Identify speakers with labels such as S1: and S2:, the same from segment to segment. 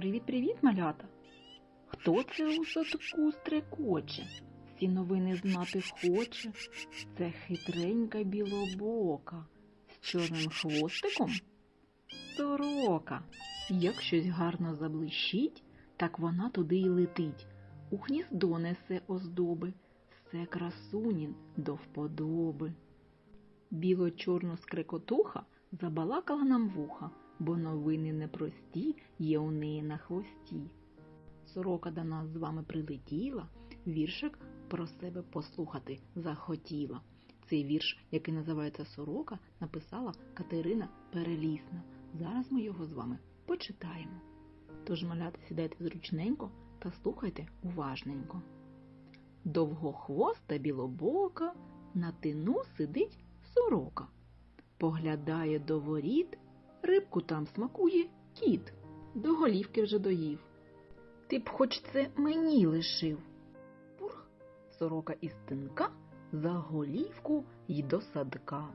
S1: Привіт-привіт, малята! Хто це у садку стрекоче? Всі новини знати хоче. Це хитренька білобока з чорним хвостиком. Сорока. Як щось гарно заблищить, так вона туди й летить. У гніздо несе оздоби, все красунін до вподоби. Біло-чорну скрекотуха забалакала нам вуха, бо новини непрості є у неї на хвості. Сорока до нас з вами прилетіла, віршик про себе послухати захотіла. Цей вірш, який називається Сорока, написала Катерина Перелісна. Зараз ми його з вами почитаємо. Тож, малята, сідайте зручненько та слухайте уважненько. Довгохвоста білобока на тину сидить сорока. Поглядає до воріт, рибку там смакує кіт. До голівки вже доїв. Ти б хоч це мені лишив. Пурх, сорока із тинка за голівку й до садка.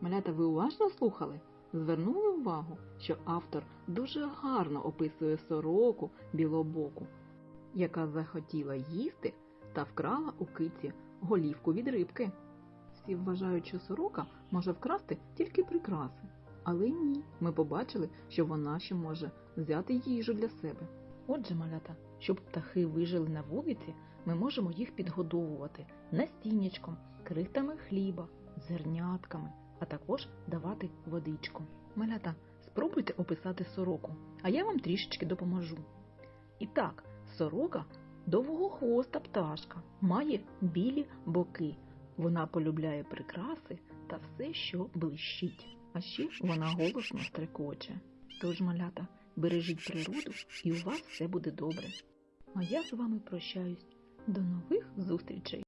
S1: Малята, ви уважно слухали? Звернули увагу, що автор дуже гарно описує сороку білобоку, яка захотіла їсти та вкрала у киці голівку від рибки. Всі вважають, що сорока може вкрасти тільки прикраси. Але ні, ми побачили, що вона ще може взяти їжу для себе. Отже, малята, щоб птахи вижили на вулиці, ми можемо їх підгодовувати настіннячком, крихтами хліба, зернятками, а також давати водичку. Малята, спробуйте описати сороку, а я вам трішечки допоможу. І так, сорока довгохвоста пташка, має білі боки. Вона полюбляє прикраси та все, що блищить. А ще вона голосно стрекоче. Тож, малята, бережіть природу і у вас все буде добре. А я з вами прощаюсь. До нових зустрічей!